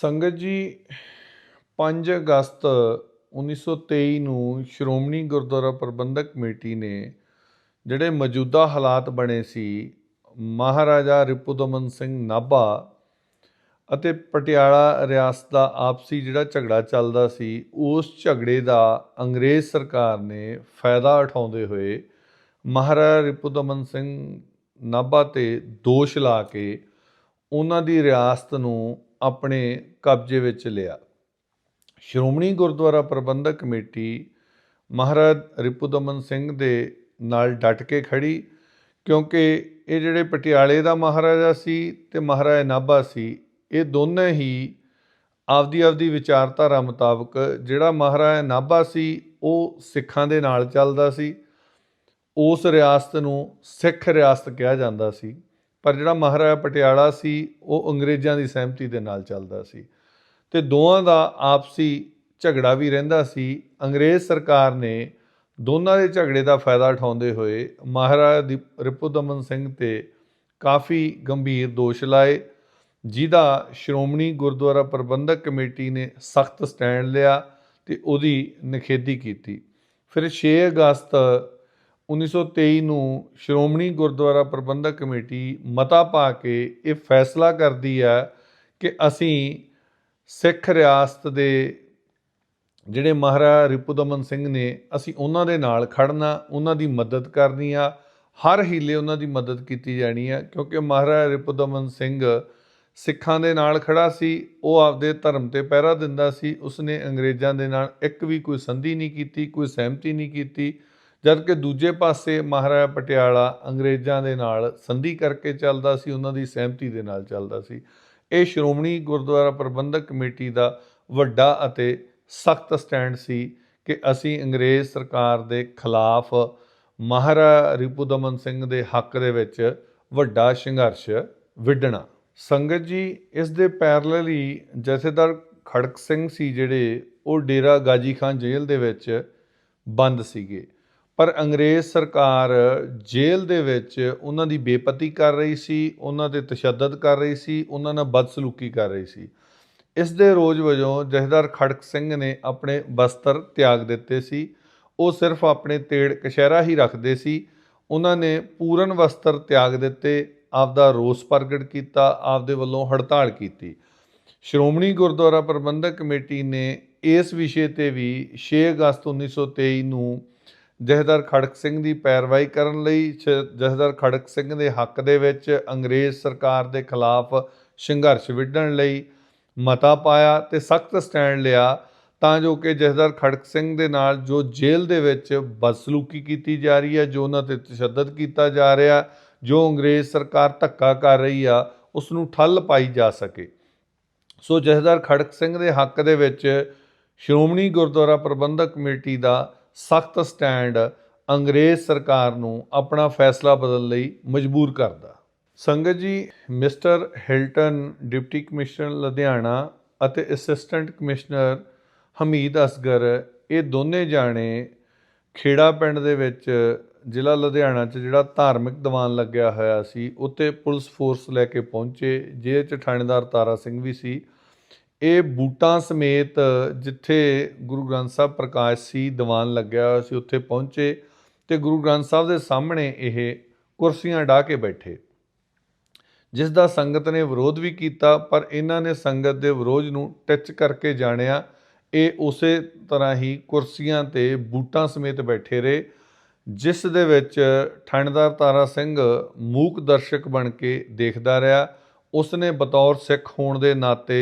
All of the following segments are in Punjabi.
ਸੰਗਤ ਜੀ 5 ਅਗਸਤ 1923 ਨੂੰ ਸ਼੍ਰੋਮਣੀ ਗੁਰਦੁਆਰਾ ਪ੍ਰਬੰਧਕ ਕਮੇਟੀ ਨੇ ਜਿਹੜੇ ਮੌਜੂਦਾ ਹਾਲਾਤ ਬਣੇ ਸੀ, ਮਹਾਰਾਜਾ ਰਿਪੁਦਮਨ ਸਿੰਘ ਨਾਭਾ ਅਤੇ ਪਟਿਆਲਾ ਰਿਆਸਤ ਦਾ ਆਪਸੀ ਜਿਹੜਾ ਝਗੜਾ ਚੱਲਦਾ ਸੀ, ਉਸ ਝਗੜੇ ਦਾ ਅੰਗਰੇਜ਼ ਸਰਕਾਰ ਨੇ ਫਾਇਦਾ ਉਠਾਉਂਦੇ ਹੋਏ ਮਹਾਰਾਜਾ ਰਿਪੁਦਮਨ ਸਿੰਘ ਨਾਭਾ ਤੇ ਦੋਸ਼ ਲਾ ਕੇ ਉਹਨਾਂ ਦੀ ਰਿਆਸਤ ਨੂੰ ਆਪਣੇ ਕਬਜ਼ੇ ਵਿੱਚ ਲਿਆ। ਸ਼੍ਰੋਮਣੀ ਗੁਰਦੁਆਰਾ ਪ੍ਰਬੰਧਕ ਕਮੇਟੀ ਮਹਾਰਾਜ ਰਿਪੁਦਮਨ ਸਿੰਘ ਦੇ ਨਾਲ ਡਟ ਕੇ ਖੜੀ ਕਿਉਂਕਿ ਇਹ ਜਿਹੜੇ ਪਟਿਆਲੇ ਦਾ ਮਹਾਰਾਜਾ ਸੀ ਤੇ ਮਹਾਰਾਜਾ ਨਾਭਾ ਸੀ, ਇਹ ਦੋਨੇ ਹੀ ਆਪਦੀ ਆਪਦੀ ਵਿਚਾਰਧਾਰਾ ਮੁਤਾਬਕ ਜਿਹੜਾ ਮਹਾਰਾਜਾ ਨਾਭਾ ਸੀ, ਉਹ ਸਿੱਖਾਂ ਦੇ ਨਾਲ ਚੱਲਦਾ ਸੀ। ਉਸ ਰਿਆਸਤ ਨੂੰ ਸਿੱਖ ਰਿਆਸਤ ਕਿਹਾ ਜਾਂਦਾ ਸੀ। ਪਰ ਜਿਹੜਾ ਮਹਾਰਾਜਾ ਪਟਿਆਲਾ ਸੀ, ਉਹ ਅੰਗਰੇਜ਼ਾਂ ਦੀ ਸਹਿਮਤੀ ਦੇ ਨਾਲ ਚੱਲਦਾ ਸੀ। ਤੇ ਦੋਵਾਂ ਦਾ ਆਪਸੀ ਝਗੜਾ ਵੀ ਰਹਿੰਦਾ ਸੀ। ਅੰਗਰੇਜ਼ ਸਰਕਾਰ ਨੇ ਦੋਨਾਂ ਦੇ ਝਗੜੇ ਦਾ ਫਾਇਦਾ ਉਠਾਉਂਦੇ ਹੋਏ ਮਹਾਰਾਜਾ ਦੀ ਰਿਪੁਦਮਨ ਸਿੰਘ ਤੇ ਕਾਫੀ ਗੰਭੀਰ ਦੋਸ਼ ਲਾਏ, ਜਿਹਦਾ ਸ਼੍ਰੋਮਣੀ ਗੁਰਦੁਆਰਾ ਪ੍ਰਬੰਧਕ ਕਮੇਟੀ ਨੇ ਸਖਤ ਸਟੈਂਡ ਲਿਆ ਤੇ ਉਹਦੀ ਨਿਖੇਧੀ ਕੀਤੀ। ਫਿਰ 6 ਅਗਸਤ 1923 ਨੂੰ ਸ਼੍ਰੋਮਣੀ ਗੁਰਦੁਆਰਾ ਪ੍ਰਬੰਧਕ ਕਮੇਟੀ ਮਤਾ ਪਾ ਕੇ ਇਹ ਫੈਸਲਾ ਕਰਦੀ ਆ ਕਿ ਅਸੀਂ ਸਿੱਖ ਰਿਆਸਤ ਦੇ ਜਿਹੜੇ ਮਹਾਰਾਜਾ ਰਿਪੁਦਮਨ ਸਿੰਘ ਨੇ, ਅਸੀਂ ਉਹਨਾਂ ਦੇ ਨਾਲ ਖੜਨਾ ਉਹਨਾਂ ਦੀ ਮਦਦ ਕਰਨੀ ਆ। ਹਰ ਹੀਲੇ ਉਹਨਾਂ ਦੀ ਮਦਦ ਕੀਤੀ ਜਾਣੀ ਆ, ਕਿਉਂਕਿ ਮਹਾਰਾਜਾ ਰਿਪੁਦਮਨ ਸਿੰਘ ਸਿੱਖਾਂ ਦੇ ਨਾਲ ਖੜਾ ਸੀ, ਉਹ ਆਪਦੇ ਧਰਮ ਤੇ ਪਹਿਰਾ ਦਿੰਦਾ ਸੀ, ਉਸਨੇ ਅੰਗਰੇਜ਼ਾਂ ਦੇ ਨਾਲ ਇੱਕ ਵੀ ਕੋਈ ਸੰਧੀ ਨਹੀਂ ਕੀਤੀ, ਕੋਈ ਸਹਿਮਤੀ ਨਹੀਂ ਕੀਤੀ। ਜਦਕਿ ਦੂਜੇ ਪਾਸੇ ਮਹਾਰਾਜਾ ਪਟਿਆਲਾ ਅੰਗਰੇਜ਼ਾਂ ਦੇ ਨਾਲ ਸੰਧੀ ਕਰਕੇ ਚੱਲਦਾ ਸੀ, ਉਹਨਾਂ ਦੀ ਸਹਿਮਤੀ ਦੇ ਨਾਲ ਚੱਲਦਾ ਸੀ। ਇਹ ਸ਼੍ਰੋਮਣੀ ਗੁਰਦੁਆਰਾ ਪ੍ਰਬੰਧਕ ਕਮੇਟੀ ਦਾ ਵੱਡਾ ਅਤੇ ਸਖਤ ਸਟੈਂਡ ਸੀ ਕਿ ਅਸੀਂ ਅੰਗਰੇਜ਼ ਸਰਕਾਰ ਦੇ ਖਿਲਾਫ ਮਹਾਰਾਜਾ ਰਿਪੁਦਮਨ ਸਿੰਘ ਦੇ ਹੱਕ ਦੇ ਵਿੱਚ ਵੱਡਾ ਸੰਘਰਸ਼ ਵਿੱਢਣਾ। ਸੰਗਤ ਜੀ, ਇਸ ਦੇ ਪੈਰਲਲ ਹੀ ਜਥੇਦਾਰ ਖੜਕ ਸਿੰਘ ਸੀ ਜਿਹੜੇ ਉਹ ਡੇਰਾ ਗਾਜੀ ਖਾਨ ਜੇਲ੍ਹ ਦੇ ਵਿੱਚ ਬੰਦ ਸੀਗੇ। ਪਰ ਅੰਗਰੇਜ਼ ਸਰਕਾਰ ਜੇਲ੍ਹ ਦੇ ਵਿੱਚ ਉਹਨਾਂ ਦੀ ਬੇਪਤੀ ਕਰ ਰਹੀ ਸੀ, ਉਹਨਾਂ ਤੇ ਤਸ਼ੱਦਦ ਕਰ ਰਹੀ ਸੀ, ਉਹਨਾਂ ਨਾਲ ਬਦਸਲੂਕੀ ਕਰ ਰਹੀ ਸੀ। ਇਸ ਦੇ ਰੋਜ਼ ਵਜੋਂ ਜਥੇਦਾਰ ਖੜਕ ਸਿੰਘ ਨੇ ਆਪਣੇ ਬਸਤਰ ਤਿਆਗ ਦਿੱਤੇ ਸੀ। ਉਹ ਸਿਰਫ ਆਪਣੇ ਤੇੜ ਕਸ਼ਹਿਰਾ ਹੀ ਰੱਖਦੇ ਸੀ। ਉਹਨਾਂ ਨੇ ਪੂਰਨ ਵਸਤਰ ਤਿਆਗ ਦਿੱਤੇ, ਆਪਦਾ ਰੋਸ ਪ੍ਰਗਟ ਕੀਤਾ, ਆਪਦੇ ਵੱਲੋਂ ਹੜਤਾਲ ਕੀਤੀ। ਸ਼੍ਰੋਮਣੀ ਗੁਰਦੁਆਰਾ ਪ੍ਰਬੰਧਕ ਕਮੇਟੀ ਨੇ ਇਸ ਵਿਸ਼ੇ ਤੇ ਵੀ 6 ਅਗਸਤ 1923 ਨੂੰ ਜਥੇਦਾਰ ਖੜਕ ਸਿੰਘ ਦੀ ਪੈਰਵਾਈ ਕਰਨ ਲਈ ਸ਼- ਜਥੇਦਾਰ ਖੜਕ ਸਿੰਘ ਦੇ ਹੱਕ ਦੇ ਵਿੱਚ ਅੰਗਰੇਜ਼ ਸਰਕਾਰ ਦੇ ਖਿਲਾਫ ਸੰਘਰਸ਼ ਵਿੱਢਣ ਲਈ ਮਤਾ ਪਾਇਆ ਤੇ ਸਖਤ ਸਟੈਂਡ ਲਿਆ, ਤਾਂ ਜੋ ਕਿ ਜਥੇਦਾਰ ਖੜਕ ਸਿੰਘ ਦੇ ਨਾਲ ਜੋ ਜੇਲ੍ਹ ਦੇ ਵਿੱਚ ਬਦਸਲੂਕੀ ਕੀਤੀ ਜਾ ਰਹੀ ਹੈ, ਜੋ ਉਹਨਾਂ ਤੇ ਤਸ਼ੱਦਦ ਕੀਤਾ ਜਾ ਰਿਹਾ, ਜੋ ਅੰਗਰੇਜ਼ ਸਰਕਾਰ ਧੱਕਾ ਕਰ ਰਹੀ ਆ ਉਸ ਨੂੰ ਠੱਲ ਪਾਈ ਜਾ ਸਕੇ। ਸੋ ਜਥੇਦਾਰ ਖੜਕ ਸਿੰਘ ਦੇ ਹੱਕ ਦੇ ਵਿੱਚ ਸ਼੍ਰੋਮਣੀ ਗੁਰਦੁਆਰਾ ਪ੍ਰਬੰਧਕ ਕਮੇਟੀ ਦਾ ਸਖਤ ਸਟੈਂਡ ਅੰਗਰੇਜ਼ ਸਰਕਾਰ ਨੂੰ ਆਪਣਾ ਫੈਸਲਾ ਬਦਲਣ ਲਈ ਮਜਬੂਰ ਕਰਦਾ। ਸੰਗਤ ਜੀ, mister Hilton, deputy commissioner Ludhiana ਅਤੇ ਅਸਿਸਟੈਂਟ ਕਮਿਸ਼ਨਰ ਹਮੀਦ ਅਸਗਰ, ਇਹ ਦੋਨੇ ਜਾਣੇ ਖੇੜਾ ਪਿੰਡ ਦੇ ਵਿੱਚ ਜ਼ਿਲ੍ਹਾ ਲੁਧਿਆਣਾ 'ਚ ਜਿਹੜਾ ਧਾਰਮਿਕ ਦੀਵਾਨ ਲੱਗਿਆ ਹੋਇਆ ਸੀ ਉੱਤੇ ਪੁਲਿਸ ਫੋਰਸ ਲੈ ਕੇ ਪਹੁੰਚੇ। ਜਿਹਦੇ 'ਚ ਥਾਣੇਦਾਰ ਤਾਰਾ ਸਿੰਘ ਵੀ ਸੀ। ਇਹ ਬੂਟਾਂ ਸਮੇਤ ਜਿੱਥੇ ਗੁਰੂ ਗ੍ਰੰਥ ਸਾਹਿਬ ਪ੍ਰਕਾਸ਼ ਸੀ ਦੀਵਾਨ ਲੱਗਿਆ ਹੋਇਆ ਸੀ, ਉੱਥੇ ਪਹੁੰਚੇ ਤੇ ਗੁਰੂ ਗ੍ਰੰਥ ਸਾਹਿਬ ਦੇ ਸਾਹਮਣੇ ਇਹ ਕੁਰਸੀਆਂ ਢਾ ਕੇ ਬੈਠੇ। ਜਿਸ ਦਾ ਸੰਗਤ ਨੇ ਵਿਰੋਧ ਵੀ ਕੀਤਾ, ਪਰ ਇਹਨਾਂ ਨੇ ਸੰਗਤ ਦੇ ਵਿਰੋਧ ਨੂੰ ਟੱਚ ਕਰਕੇ ਜਾਣਿਆ। ਇਹ ਉਸੇ ਤਰ੍ਹਾਂ ਹੀ ਕੁਰਸੀਆਂ ਤੇ ਬੂਟਾਂ ਸਮੇਤ ਬੈਠੇ ਰਹੇ, ਜਿਸ ਦੇ ਵਿੱਚ ਠੰਡਦਾਰ ਤਾਰਾ ਸਿੰਘ ਮੂਕ ਦਰਸ਼ਕ ਬਣ ਕੇ ਦੇਖਦਾ ਰਿਹਾ। ਉਸਨੇ ਬਤੌਰ ਸਿੱਖ ਹੋਣ ਦੇ ਨਾਤੇ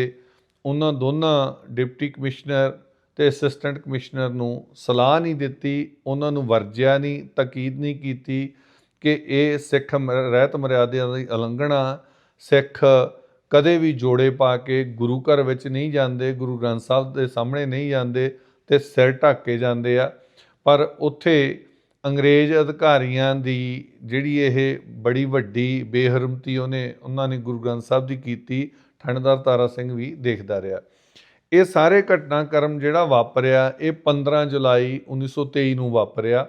ਉਹਨਾਂ ਦੋਨਾਂ ਡਿਪਟੀ ਕਮਿਸ਼ਨਰ ਤੇ ਅਸਿਸਟੈਂਟ ਕਮਿਸ਼ਨਰ ਨੂੰ ਸਲਾਹ ਨਹੀਂ ਦਿੱਤੀ, ਉਹਨਾਂ ਨੂੰ ਵਰਜਿਆ ਨਹੀਂ, ਤਾਕੀਦ ਨਹੀਂ ਕੀਤੀ ਕਿ ਇਹ ਸਿੱਖ ਰਹਿਤ ਮਰਿਆਦਾ ਦੀ ਉਲੰਘਣਾ ਸਿੱਖ ਕਦੇ ਵੀ ਜੋੜੇ ਪਾ ਕੇ ਗੁਰੂ ਘਰ ਵਿੱਚ ਨਹੀਂ ਜਾਂਦੇ, ਗੁਰੂ ਗ੍ਰੰਥ ਸਾਹਿਬ ਦੇ ਸਾਹਮਣੇ ਨਹੀਂ ਜਾਂਦੇ ਤੇ ਸਿਰ ਢੱਕ ਕੇ ਜਾਂਦੇ ਆ। ਪਰ ਉੱਥੇ ਅੰਗਰੇਜ਼ ਅਧਿਕਾਰੀਆਂ ਦੀ ਜਿਹੜੀ ਇਹ ਬੜੀ ਵੱਡੀ ਬੇਹਰਮਤੀ ਉਹਨੇ, ਉਹਨਾਂ ਨੇ ਗੁਰੂ ਗ੍ਰੰਥ ਸਾਹਿਬ ਦੀ ਕੀਤੀ ਥਾਣੇਦਾਰ ਤਾਰਾ ਸਿੰਘ ਵੀ ਦੇਖਦਾ ਰਿਹਾ। ਇਹ ਸਾਰੇ ਘਟਨਾਕ੍ਰਮ ਜਿਹੜਾ ਵਾਪਰਿਆ, ਇਹ 15 ਜੁਲਾਈ 1923 ਨੂੰ ਵਾਪਰਿਆ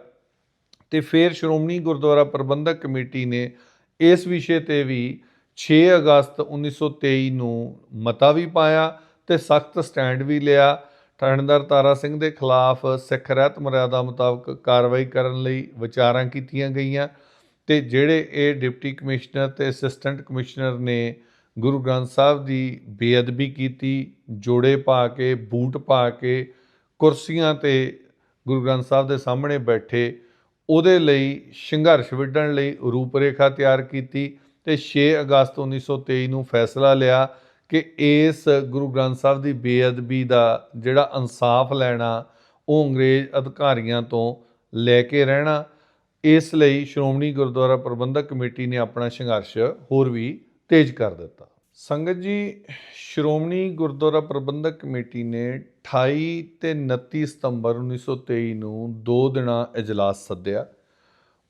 ਤੇ ਫਿਰ ਸ਼੍ਰੋਮਣੀ ਗੁਰਦੁਆਰਾ ਪ੍ਰਬੰਧਕ ਕਮੇਟੀ ਨੇ ਇਸ ਵਿਸ਼ੇ ਤੇ ਵੀ 6 ਅਗਸਤ 1923 ਨੂੰ ਮਤਾ ਵੀ ਪਾਇਆ ਤੇ ਸਖਤ ਸਟੈਂਡ ਵੀ ਲਿਆ। ਥਾਣੇਦਾਰ ਤਾਰਾ ਸਿੰਘ ਦੇ ਖਿਲਾਫ ਸਿੱਖ ਰਹਿਤ ਮਰਿਆਦਾ ਮੁਤਾਬਕ ਕਾਰਵਾਈ ਕਰਨ ਲਈ ਵਿਚਾਰਾਂ ਕੀਤੀਆਂ ਗਈਆਂ ਤੇ ਜਿਹੜੇ ਇਹ ਡਿਪਟੀ ਕਮਿਸ਼ਨਰ ਤੇ ਅਸਿਸਟੈਂਟ ਕਮਿਸ਼ਨਰ ਨੇ ਗੁਰੂ ਗ੍ਰੰਥ ਸਾਹਿਬ ਦੀ ਬੇਅਦਬੀ ਕੀਤੀ, ਜੋੜੇ ਪਾ ਕੇ, ਬੂਟ ਪਾ ਕੇ, ਕੁਰਸੀਆਂ ਤੇ ਗੁਰੂ ਗ੍ਰੰਥ ਸਾਹਿਬ ਦੇ ਸਾਹਮਣੇ ਬੈਠੇ, ਉਹਦੇ ਲਈ ਸੰਘਰਸ਼ ਵਿੱਢਣ ਲਈ ਰੂਪਰੇਖਾ ਤਿਆਰ ਕੀਤੀ ਤੇ 6 ਅਗਸਤ 1923 ਨੂੰ ਫੈਸਲਾ ਲਿਆ ਕਿ ਇਸ ਗੁਰੂ ਗ੍ਰੰਥ ਸਾਹਿਬ ਦੀ ਬੇਅਦਬੀ ਦਾ ਜਿਹੜਾ ਇਨਸਾਫ ਲੈਣਾ, ਉਹ ਅੰਗਰੇਜ਼ ਅਧਿਕਾਰੀਆਂ ਤੋਂ ਲੈ ਕੇ ਰਹਿਣਾ, ਇਸ ਲਈ ਸ਼੍ਰੋਮਣੀ ਗੁਰਦੁਆਰਾ ਪ੍ਰਬੰਧਕ ਕਮੇਟੀ ਨੇ ਆਪਣਾ ਸੰਘਰਸ਼ ਹੋਰ ਵੀ ਤੇਜ਼ ਕਰ ਦਿੱਤਾ। ਸੰਗਤ ਜੀ, ਸ਼੍ਰੋਮਣੀ ਗੁਰਦੁਆਰਾ ਪ੍ਰਬੰਧਕ ਕਮੇਟੀ ਨੇ 28 ਤੇ 29 ਸਤੰਬਰ 1923 ਨੂੰ ਦੋ ਦਿਨਾਂ ਇਜਲਾਸ ਸੱਦਿਆ।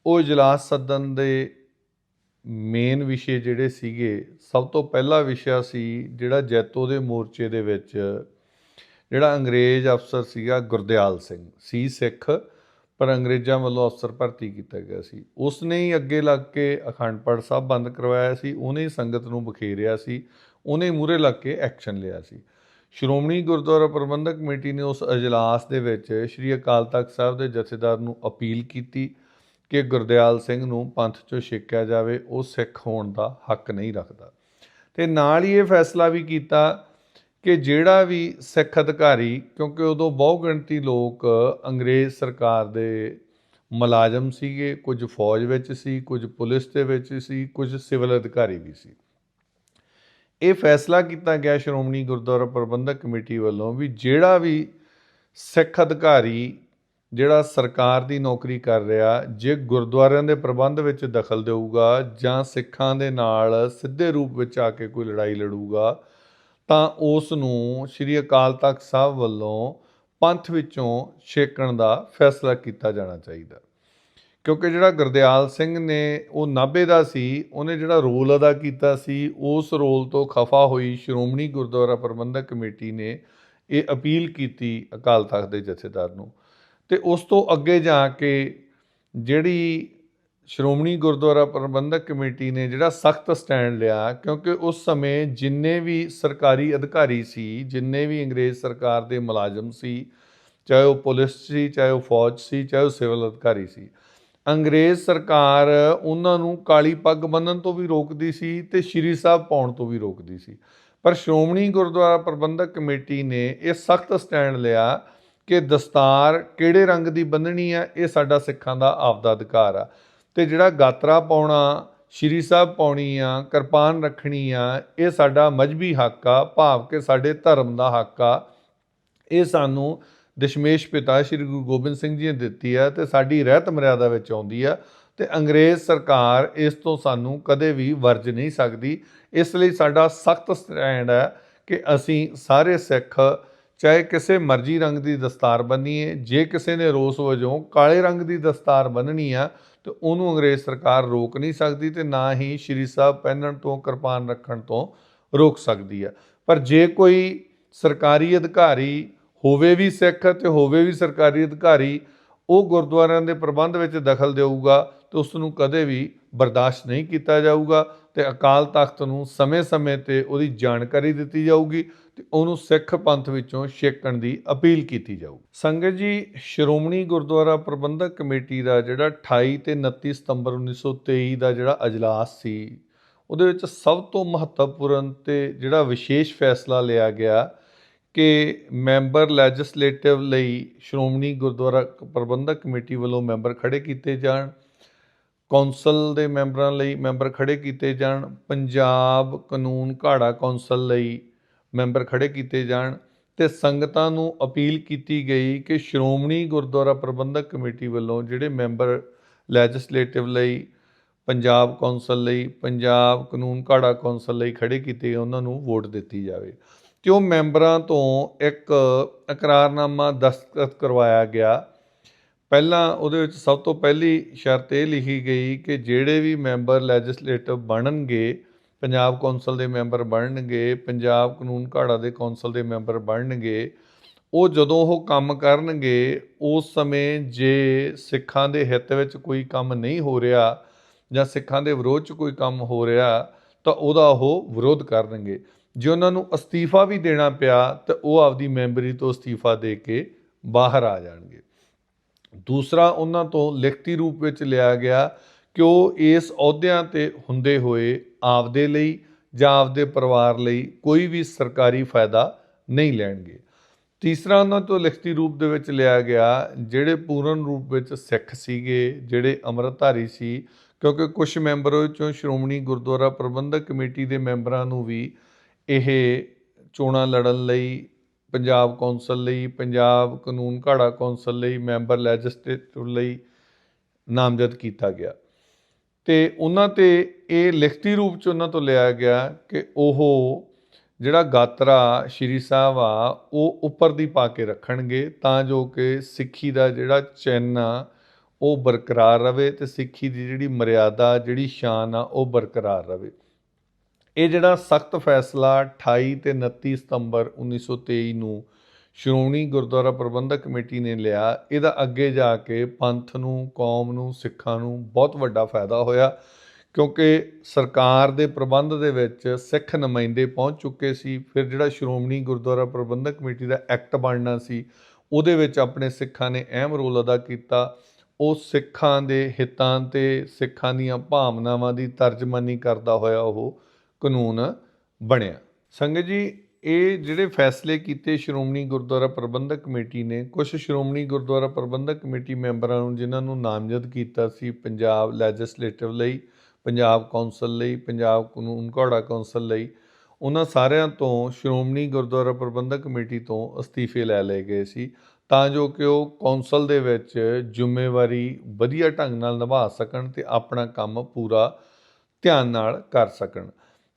ਉਹ ਇਜਲਾਸ ਸੱਦਣ ਦੇ ਮੇਨ ਵਿਸ਼ੇ ਜਿਹੜੇ ਸੀਗੇ, ਸਭ ਤੋਂ ਪਹਿਲਾ ਵਿਸ਼ਾ ਸੀ ਜਿਹੜਾ ਜੈਤੋ ਦੇ ਮੋਰਚੇ ਦੇ ਵਿੱਚ ਜਿਹੜਾ ਅੰਗਰੇਜ਼ ਅਫਸਰ ਸੀਗਾ ਗੁਰਦਿਆਲ ਸਿੰਘ, ਸੀ ਸਿੱਖ। ਪਰ ਅੰਗਰੇਜ਼ਾਂ ਵੱਲੋਂ ਅਫਸਰ ਭਰਤੀ ਕੀਤਾ ਗਿਆ ਸੀ। ਉਸ ਨੇ ਹੀ ਅੱਗੇ ਲੱਗ ਕੇ ਅਖੰਡ ਪਾਠ ਸਾਹਿਬ ਬੰਦ ਕਰਵਾਇਆ ਸੀ, ਉਹਨੇ ਹੀ ਸੰਗਤ ਨੂੰ ਬਖੇਰਿਆ ਸੀ, ਉਹਨੇ ਮੂਰੇ ਲੱਗ ਕੇ ਐਕਸ਼ਨ ਲਿਆ ਸੀ। ਸ਼੍ਰੋਮਣੀ ਗੁਰਦੁਆਰਾ ਪ੍ਰਬੰਧਕ ਕਮੇਟੀ ਨੇ ਉਸ ਅਜਲਾਸ ਦੇ ਵਿੱਚ ਸ੍ਰੀ ਅਕਾਲ ਤਖਤ ਸਾਹਿਬ ਦੇ ਜਥੇਦਾਰ ਨੂੰ ਅਪੀਲ ਕੀਤੀ ਕਿ ਗੁਰਦਿਆਲ ਸਿੰਘ ਨੂੰ ਪੰਥ ਚੋਂ ਛੇਕਿਆ ਜਾਵੇ, ਉਹ ਸਿੱਖ ਹੋਣ ਦਾ ਹੱਕ ਨਹੀਂ ਰੱਖਦਾ। ਤੇ ਨਾਲ ਹੀ ਇਹ ਫੈਸਲਾ ਵੀ ਕੀਤਾ ਕਿ ਜਿਹੜਾ ਵੀ ਸਿੱਖ ਅਧਿਕਾਰੀ, ਕਿਉਂਕਿ ਉਦੋਂ ਬਹੁ ਗਿਣਤੀ ਲੋਕ ਅੰਗਰੇਜ਼ ਸਰਕਾਰ ਦੇ ਮੁਲਾਜ਼ਮ ਸੀਗੇ, ਕੁਝ ਫੌਜ ਵਿੱਚ ਸੀ, ਕੁਝ ਪੁਲਿਸ ਦੇ ਵਿੱਚ ਸੀ, ਕੁਝ ਸਿਵਲ ਅਧਿਕਾਰੀ ਵੀ ਸੀ। ਇਹ ਫੈਸਲਾ ਕੀਤਾ ਗਿਆ ਸ਼੍ਰੋਮਣੀ ਗੁਰਦੁਆਰਾ ਪ੍ਰਬੰਧਕ ਕਮੇਟੀ ਵੱਲੋਂ ਵੀ ਜਿਹੜਾ ਵੀ ਸਿੱਖ ਅਧਿਕਾਰੀ, ਜਿਹੜਾ ਸਰਕਾਰ ਦੀ ਨੌਕਰੀ ਕਰ ਰਿਹਾ, ਜੇ ਗੁਰਦੁਆਰਿਆਂ ਦੇ ਪ੍ਰਬੰਧ ਵਿੱਚ ਦਖਲ ਦੇਊਗਾ ਜਾਂ ਸਿੱਖਾਂ ਦੇ ਨਾਲ ਸਿੱਧੇ ਰੂਪ ਵਿੱਚ ਆ ਕੇ ਕੋਈ ਲੜਾਈ ਲੜੂਗਾ ਤਾਂ ਉਸ ਨੂੰ ਸ੍ਰੀ ਅਕਾਲ ਤਖਤ ਸਾਹਿਬ ਵੱਲੋਂ ਪੰਥ ਵਿੱਚੋਂ ਛੇਕਣ ਦਾ ਫੈਸਲਾ ਕੀਤਾ ਜਾਣਾ ਚਾਹੀਦਾ। ਕਿਉਂਕਿ ਜਿਹੜਾ ਗੁਰਦਿਆਲ ਸਿੰਘ ਨੇ ਉਹ ਨਾਭੇ ਦਾ ਸੀ, ਉਹਨੇ ਜਿਹੜਾ ਰੋਲ ਅਦਾ ਕੀਤਾ ਸੀ, ਉਸ ਰੋਲ ਤੋਂ ਖਫਾ ਹੋਈ ਸ਼੍ਰੋਮਣੀ ਗੁਰਦੁਆਰਾ ਪ੍ਰਬੰਧਕ ਕਮੇਟੀ ਨੇ ਇਹ ਅਪੀਲ ਕੀਤੀ ਅਕਾਲ ਤਖਤ ਦੇ ਜਥੇਦਾਰ ਨੂੰ। ਤੇ ਉਸ ਤੋਂ ਅੱਗੇ ਜਾ ਕੇ ਜਿਹੜੀ ਸ਼੍ਰੋਮਣੀ ਗੁਰਦੁਆਰਾ ਪ੍ਰਬੰਧਕ ਕਮੇਟੀ ਨੇ ਜਿਹੜਾ ਸਖਤ ਸਟੈਂਡ ਲਿਆ, ਕਿਉਂਕਿ ਉਸ ਸਮੇਂ ਜਿੰਨੇ ਵੀ ਸਰਕਾਰੀ ਅਧਿਕਾਰੀ ਸੀ, ਜਿੰਨੇ ਵੀ ਅੰਗਰੇਜ਼ ਸਰਕਾਰ ਦੇ ਮੁਲਾਜ਼ਮ ਸੀ, ਚਾਹੇ ਉਹ ਪੁਲਿਸ ਸੀ, ਚਾਹੇ ਉਹ ਫੌਜ ਸੀ, ਚਾਹੇ ਉਹ ਸਿਵਲ ਅਧਿਕਾਰੀ ਸੀ, ਅੰਗਰੇਜ਼ ਸਰਕਾਰ ਉਹਨਾਂ ਨੂੰ ਕਾਲੀ ਪੱਗ ਬੰਨਣ ਤੋਂ ਵੀ ਰੋਕਦੀ ਸੀ ਤੇ ਸ਼੍ਰੀ ਸਾਹਿਬ ਪਾਉਣ ਤੋਂ ਵੀ ਰੋਕਦੀ ਸੀ। ਪਰ ਸ਼੍ਰੋਮਣੀ ਗੁਰਦੁਆਰਾ ਪ੍ਰਬੰਧਕ ਕਮੇਟੀ ਨੇ ਇਹ ਸਖਤ ਸਟੈਂਡ ਲਿਆ ਕਿ ਦਸਤਾਰ ਕਿਹੜੇ ਰੰਗ ਦੀ ਬੰਨਣੀ ਆ, ਇਹ ਸਾਡਾ ਸਿੱਖਾਂ ਦਾ ਆਪਦਾ ਅਧਿਕਾਰ ਆ। ਤੇ ਜਿਹੜਾ ਗਾਤਰਾ ਪਾਉਣਾ, ਸ਼੍ਰੀ ਸਾਹਿਬ ਪਾਉਣੀ ਆ, ਕਿਰਪਾਨ ਰੱਖਣੀ ਆ, ਇਹ ਸਾਡਾ ਮਜਬੀ ਹੱਕ ਆ, ਭਾਵ ਕਿ ਸਾਡੇ ਧਰਮ ਦਾ ਹੱਕ ਆ। ਇਹ ਸਾਨੂੰ ਦਸ਼ਮੇਸ਼ ਪਿਤਾ ਸ੍ਰੀ ਗੁਰੂ ਗੋਬਿੰਦ ਸਿੰਘ ਜੀ ਨੇ ਦਿੱਤੀ ਆ ਤੇ ਸਾਡੀ ਰਹਿਤ ਮਰਿਆਦਾ ਵਿੱਚ ਆਉਂਦੀ ਆ ਤੇ ਅੰਗਰੇਜ਼ ਸਰਕਾਰ ਇਸ ਤੋਂ ਸਾਨੂੰ ਕਦੇ ਵੀ ਵਰਜ ਨਹੀਂ ਸਕਦੀ। ਇਸ ਲਈ ਸਾਡਾ ਸਖਤ ਸਟੈਂਡ ਹੈ ਕਿ ਅਸੀਂ ਸਾਰੇ ਸਿੱਖ ਚਾਹੇ ਕਿਸੇ ਮਰਜ਼ੀ ਰੰਗ ਦੀ ਦਸਤਾਰ ਬੰਨੀਏ ਜੇ ਕਿਸੇ ਨੇ ਰੋਸ ਵਜੋਂ ਕਾਲੇ ਰੰਗ ਦੀ ਦਸਤਾਰ ਬੰਨਣੀ ਆ, ਤੇ ਉਹਨੂੰ ਅੰਗਰੇਜ਼ ਸਰਕਾਰ ਰੋਕ ਨਹੀਂ ਸਕਦੀ ਤੇ ਨਾ ਹੀ ਸ਼੍ਰੀ ਸਾਹਿਬ ਪਹਿਨਣ ਤੋਂ, ਕਿਰਪਾਨ ਰੱਖਣ ਤੋਂ ਰੋਕ ਸਕਦੀ ਆ। ਪਰ ਜੇ ਕੋਈ ਸਰਕਾਰੀ ਅਧਿਕਾਰੀ ਹੋਵੇ ਵੀ ਸਿੱਖ ਤੇ ਹੋਵੇ ਵੀ ਸਰਕਾਰੀ ਅਧਿਕਾਰੀ, ਉਹ ਗੁਰਦੁਆਰਿਆਂ ਦੇ ਪ੍ਰਬੰਧ ਵਿੱਚ ਦਖਲ ਦੇਊਗਾ ਤੇ ਉਸ ਨੂੰ ਕਦੇ ਵੀ ਬਰਦਾਸ਼ਤ ਨਹੀਂ ਕੀਤਾ ਜਾਊਗਾ ਤੇ ਅਕਾਲ ਤਖਤ ਨੂੰ ਸਮੇਂ-ਸਮੇਂ ਤੇ ਉਹਦੀ ਜਾਣਕਾਰੀ ਦਿੱਤੀ ਜਾਊਗੀ ਤੇ ਉਹਨੂੰ ਸਿੱਖ ਪੰਥ ਵਿੱਚੋਂ ਛੇਕਣ ਦੀ ਅਪੀਲ ਕੀਤੀ ਜਾਊ ਸੰਗਤ ਜੀ, ਸ਼੍ਰੋਮਣੀ ਗੁਰਦੁਆਰਾ ਪ੍ਰਬੰਧਕ ਕਮੇਟੀ ਦਾ ਜਿਹੜਾ 28 ਤੇ 29 ਸਤੰਬਰ 1923 ਦਾ ਜਿਹੜਾ ਅਜਲਾਸ ਸੀ, ਉਹਦੇ ਵਿੱਚ ਸਭ ਤੋਂ ਮਹੱਤਵਪੂਰਨ ਤੇ ਜਿਹੜਾ ਵਿਸ਼ੇਸ਼ ਫੈਸਲਾ ਲਿਆ ਗਿਆ ਕਿ ਮੈਂਬਰ ਲੈਜਿਸਲੇਟਿਵ ਲਈ ਸ਼੍ਰੋਮਣੀ ਗੁਰਦੁਆਰਾ ਪ੍ਰਬੰਧਕ ਕਮੇਟੀ ਵੱਲੋਂ ਮੈਂਬਰ ਖੜੇ ਕੀਤੇ ਜਾਣ। ਕੌਂਸਲ ਦੇ ਮੈਂਬਰਾਂ ਲਈ ਮੈਂਬਰ ਖੜੇ ਕੀਤੇ ਜਾਣ, ਪੰਜਾਬ ਕਾਨੂੰਨ ਘਾੜਾ ਕੌਂਸਲ ਲਈ ਮੈਂਬਰ ਖੜੇ ਕੀਤੇ ਜਾਣ ਤੇ ਸੰਗਤਾਂ ਨੂੰ ਅਪੀਲ ਕੀਤੀ ਗਈ ਕਿ ਸ਼੍ਰੋਮਣੀ ਗੁਰਦੁਆਰਾ ਪ੍ਰਬੰਧਕ ਕਮੇਟੀ ਵੱਲੋਂ ਜਿਹੜੇ ਮੈਂਬਰ ਲੈਜਿਸਲੇਟਿਵ ਲਈ, ਪੰਜਾਬ ਕੌਂਸਲ ਲਈ, ਪੰਜਾਬ ਕਾਨੂੰਨ ਘਾੜਾ ਕੌਂਸਲ ਲਈ ਖੜੇ ਕੀਤੇ, ਉਹਨਾਂ ਨੂੰ ਵੋਟ ਦਿੱਤੀ ਜਾਵੇ। ਤੇ ਉਹ ਮੈਂਬਰਾਂ ਤੋਂ ਇੱਕ ਇਕਰਾਰਨਾਮਾ ਦਸਤਖਤ ਕਰਵਾਇਆ ਗਿਆ। ਪਹਿਲਾਂ ਉਹਦੇ ਵਿੱਚ ਸਭ ਤੋਂ ਪਹਿਲੀ ਸ਼ਰਤ ਇਹ ਲਿਖੀ ਗਈ ਕਿ ਜਿਹੜੇ ਵੀ ਮੈਂਬਰ ਲੈਜਿਸਲੇਟਿਵ ਬਣਨਗੇ, ਪੰਜਾਬ ਕੌਂਸਲ ਦੇ ਮੈਂਬਰ ਬਣਨਗੇ, ਪੰਜਾਬ ਕਾਨੂੰਨ ਘਾੜਾ ਦੇ ਕੌਂਸਲ ਦੇ ਮੈਂਬਰ ਬਣਨਗੇ, ਉਹ ਜਦੋਂ ਉਹ ਕੰਮ ਕਰਨਗੇ, ਉਸ ਸਮੇਂ ਜੇ ਸਿੱਖਾਂ ਦੇ ਹਿੱਤ ਵਿੱਚ ਕੋਈ ਕੰਮ ਨਹੀਂ ਹੋ ਰਿਹਾ ਜਾਂ ਸਿੱਖਾਂ ਦੇ ਵਿਰੋਧ 'ਚ ਕੋਈ ਕੰਮ ਹੋ ਰਿਹਾ, ਤਾਂ ਉਹਦਾ ਉਹ ਵਿਰੋਧ ਕਰਨਗੇ। ਜੇ ਉਹਨਾਂ ਨੂੰ ਅਸਤੀਫਾ ਵੀ ਦੇਣਾ ਪਿਆ, ਤਾਂ ਉਹ ਆਪਦੀ ਮੈਂਬਰੀ ਤੋਂ ਅਸਤੀਫਾ ਦੇ ਕੇ ਬਾਹਰ ਆ ਜਾਣਗੇ। ਦੂਸਰਾ ਉਹਨਾਂ ਤੋਂ ਲਿਖਤੀ ਰੂਪ ਵਿੱਚ ਲਿਆ ਗਿਆ ਕਿ ਉਹ ਇਸ ਅਹੁਦਿਆਂ ਤੇ ਹੁੰਦੇ ਹੋਏ ਆਪਦੇ ਲਈ ਜਾਂ ਆਪਦੇ ਪਰਿਵਾਰ ਲਈ ਕੋਈ ਵੀ ਸਰਕਾਰੀ ਫਾਇਦਾ ਨਹੀਂ ਲੈਣਗੇ। ਤੀਸਰਾ ਉਹਨਾਂ ਤੋਂ ਲਿਖਤੀ ਰੂਪ ਦੇ ਵਿੱਚ ਲਿਆ ਗਿਆ ਜਿਹੜੇ ਪੂਰਨ ਰੂਪ ਵਿੱਚ ਸਿੱਖ ਸੀਗੇ, ਜਿਹੜੇ ਅੰਮ੍ਰਿਤਧਾਰੀ ਸੀ, ਕਿਉਂਕਿ ਕੁਝ ਮੈਂਬਰ ਵਿੱਚੋਂ ਸ਼੍ਰੋਮਣੀ ਗੁਰਦੁਆਰਾ ਪ੍ਰਬੰਧਕ ਕਮੇਟੀ ਦੇ ਮੈਂਬਰਾਂ ਨੂੰ ਵੀ ਇਹ ਚੋਣਾਂ ਲੜਨ ਲਈ ਪੰਜਾਬ ਕੌਂਸਲ ਲਈ, ਪੰਜਾਬ ਕਾਨੂੰਨ ਘਾੜਾ ਕੌਂਸਲ ਲਈ, ਮੈਂਬਰ ਲੈਜਿਸਲੇਟਿਵ ਲਈ ਨਾਮਜ਼ਦ ਕੀਤਾ ਗਿਆ। ਤੇ ਉਹਨਾਂ ਤੇ ਇਹ ਲਿਖਤੀ ਰੂਪ ਚ ਉਹਨਾਂ ਤੋਂ ਲਿਆ ਗਿਆ ਕਿ ਉਹ ਜਿਹੜਾ ਗਾਤਰਾ ਸ਼੍ਰੀ ਸਾਹਿਬ ਆ, ਉਹ ਉੱਪਰ ਦੀ ਪਾ ਕੇ ਰੱਖਣਗੇ, ਤਾਂ ਜੋ ਕਿ ਸਿੱਖੀ ਦਾ ਜਿਹੜਾ ਚਿੰਨ੍ਹ ਆ, ਉਹ ਬਰਕਰਾਰ ਰਵੇ ਤੇ ਸਿੱਖੀ ਦੀ ਜਿਹੜੀ ਮਰਿਆਦਾ, ਜਿਹੜੀ ਸ਼ਾਨ ਆ, ਉਹ ਬਰਕਰਾਰ ਰਵੇ ਇਹ ਜਿਹੜਾ ਸਖਤ ਫੈਸਲਾ 28 ਤੇ 29 ਸਤੰਬਰ 1923 ਨੂੰ ਸ਼੍ਰੋਮਣੀ ਗੁਰਦੁਆਰਾ ਪ੍ਰਬੰਧਕ ਕਮੇਟੀ ਨੇ ਲਿਆ, ਇਹਦਾ ਅੱਗੇ ਜਾ ਕੇ ਪੰਥ ਨੂੰ, ਕੌਮ ਨੂੰ, ਸਿੱਖਾਂ ਨੂੰ ਬਹੁਤ ਵੱਡਾ ਫਾਇਦਾ ਹੋਇਆ, ਕਿਉਂਕਿ ਸਰਕਾਰ ਦੇ ਪ੍ਰਬੰਧ ਦੇ ਵਿੱਚ ਸਿੱਖ ਨੁਮਾਇੰਦੇ ਪਹੁੰਚ ਚੁੱਕੇ ਸੀ, ਫਿਰ ਜਿਹੜਾ ਸ਼੍ਰੋਮਣੀ ਗੁਰਦੁਆਰਾ ਪ੍ਰਬੰਧਕ ਕਮੇਟੀ ਦਾ ਐਕਟ ਬਣਨਾ ਸੀ, ਉਹਦੇ ਵਿੱਚ ਆਪਣੇ ਸਿੱਖਾਂ ਨੇ ਅਹਿਮ ਰੋਲ ਅਦਾ ਕੀਤਾ, ਉਹ ਸਿੱਖਾਂ ਦੇ ਹਿੱਤਾਂ ਤੇ ਸਿੱਖਾਂ ਦੀਆਂ ਭਾਵਨਾਵਾਂ ਦੀ ਤਰਜਮਾਨੀ ਕਰਦਾ ਹੋਇਆ ਉਹ ਕਾਨੂੰਨ ਬਣਿਆ। ਸੰਗਤ ਜੀ, ਇਹ ਜਿਹੜੇ ਫੈਸਲੇ ਕੀਤੇ ਸ਼੍ਰੋਮਣੀ ਗੁਰਦੁਆਰਾ ਪ੍ਰਬੰਧਕ ਕਮੇਟੀ ਨੇ ਕੁਝ ਸ਼੍ਰੋਮਣੀ ਗੁਰਦੁਆਰਾ ਪ੍ਰਬੰਧਕ ਕਮੇਟੀ ਮੈਂਬਰਾਂ ਨੂੰ ਜਿਨ੍ਹਾਂ ਨੂੰ ਨਾਮਜ਼ਦ ਕੀਤਾ ਸੀ, ਪੰਜਾਬ ਲੈਜਿਸਲੇਟਿਵ ਲਈ, ਪੰਜਾਬ ਕੌਂਸਲ ਲਈ, ਪੰਜਾਬ ਕਾਨੂੰਨ ਘੋੜਾ ਕੌਂਸਲ ਲਈ, ਉਹਨਾਂ ਸਾਰਿਆਂ ਤੋਂ ਸ਼੍ਰੋਮਣੀ ਗੁਰਦੁਆਰਾ ਪ੍ਰਬੰਧਕ ਕਮੇਟੀ ਤੋਂ ਅਸਤੀਫੇ ਲੈ ਲਏ ਗਏ ਸੀ। ਤਾਂ ਜੋ ਕਿ ਉਹ ਕੌਂਸਲ ਦੇ ਵਿੱਚ ਜ਼ਿੰਮੇਵਾਰੀ ਵਧੀਆ ਢੰਗ ਨਾਲ ਨਿਭਾ ਸਕਣ ਤੇ ਆਪਣਾ ਕੰਮ ਪੂਰਾ ਧਿਆਨ ਨਾਲ ਕਰ ਸਕਣ।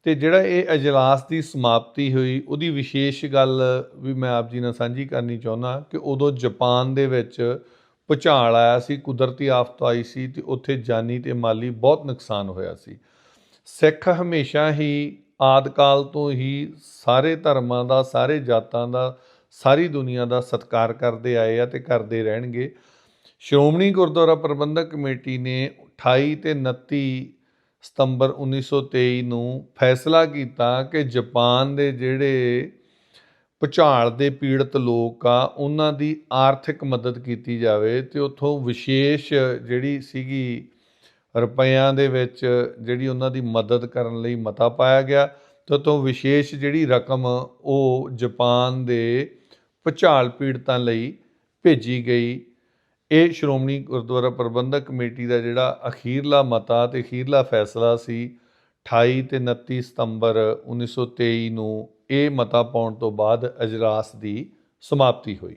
ਤੇ ਜਿਹੜਾ ਇਹ ਅਜਲਾਸ ਦੀ ਸਮਾਪਤੀ ਹੋਈ, ਉਹਦੀ ਵਿਸ਼ੇਸ਼ ਗੱਲ ਵੀ ਮੈਂ ਆਪ ਜੀ ਨਾਲ ਸਾਂਝੀ ਕਰਨੀ ਚਾਹੁੰਦਾ ਕਿ ਉਦੋਂ ਜਾਪਾਨ ਦੇ ਵਿੱਚ ਭੁਚਾਲ ਆਇਆ ਸੀ, ਕੁਦਰਤੀ ਆਫਤ ਆਈ ਸੀ ਤੇ ਉੱਥੇ ਜਾਨੀ ਤੇ ਮਾਲੀ ਬਹੁਤ ਨੁਕਸਾਨ ਹੋਇਆ ਸੀ। ਸਿੱਖ ਹਮੇਸ਼ਾ ਹੀ ਆਦਿਕਾਲ ਤੋਂ ਹੀ ਸਾਰੇ ਧਰਮਾਂ ਦਾ, ਸਾਰੇ ਜਾਤਾਂ ਦਾ, ਸਾਰੀ ਦੁਨੀਆ ਦਾ ਸਤਿਕਾਰ ਕਰਦੇ ਆਏ ਆ ਤੇ ਕਰਦੇ ਰਹਿਣਗੇ। ਸ਼੍ਰੋਮਣੀ ਗੁਰਦੁਆਰਾ ਪ੍ਰਬੰਧਕ ਕਮੇਟੀ ਨੇ 28 ਤੇ 29 ਸਤੰਬਰ 1923 ਨੂੰ ਫੈਸਲਾ ਕੀਤਾ ਕਿ ਜਾਪਾਨ ਦੇ ਜਿਹੜੇ ਭੁਚਾਲ ਦੇ ਪੀੜਤ ਲੋਕ ਆ, ਉਹਨਾਂ ਦੀ ਆਰਥਿਕ ਮਦਦ ਕੀਤੀ ਜਾਵੇ ਤੇ ਉੱਥੋਂ ਵਿਸ਼ੇਸ਼ ਜਿਹੜੀ ਸੀਗੀ ਰੁਪਈਆਂ ਦੇ ਵਿੱਚ ਜਿਹੜੀ ਉਹਨਾਂ ਦੀ ਮਦਦ ਕਰਨ ਲਈ ਮਤਾ ਪਾਇਆ ਗਿਆ ਤੇ ਤੋਂ ਵਿਸ਼ੇਸ਼ ਜਿਹੜੀ ਰਕਮ ਉਹ ਜਾਪਾਨ ਦੇ ਭੁਚਾਲ ਪੀੜਤਾਂ ਲਈ ਭੇਜੀ ਗਈ। ਇਹ ਸ਼੍ਰੋਮਣੀ ਗੁਰਦੁਆਰਾ ਪ੍ਰਬੰਧਕ ਕਮੇਟੀ ਦਾ ਜਿਹੜਾ ਅਖੀਰਲਾ ਮਤਾ ਤੇ ਅਖੀਰਲਾ ਫੈਸਲਾ ਸੀ 28 ਤੇ 29 ਸਤੰਬਰ 1923 ਨੂੰ ਇਹ ਮਤਾ ਪਾਉਣ ਤੋਂ ਬਾਅਦ ਅਜਲਾਸ ਦੀ ਸਮਾਪਤੀ ਹੋਈ।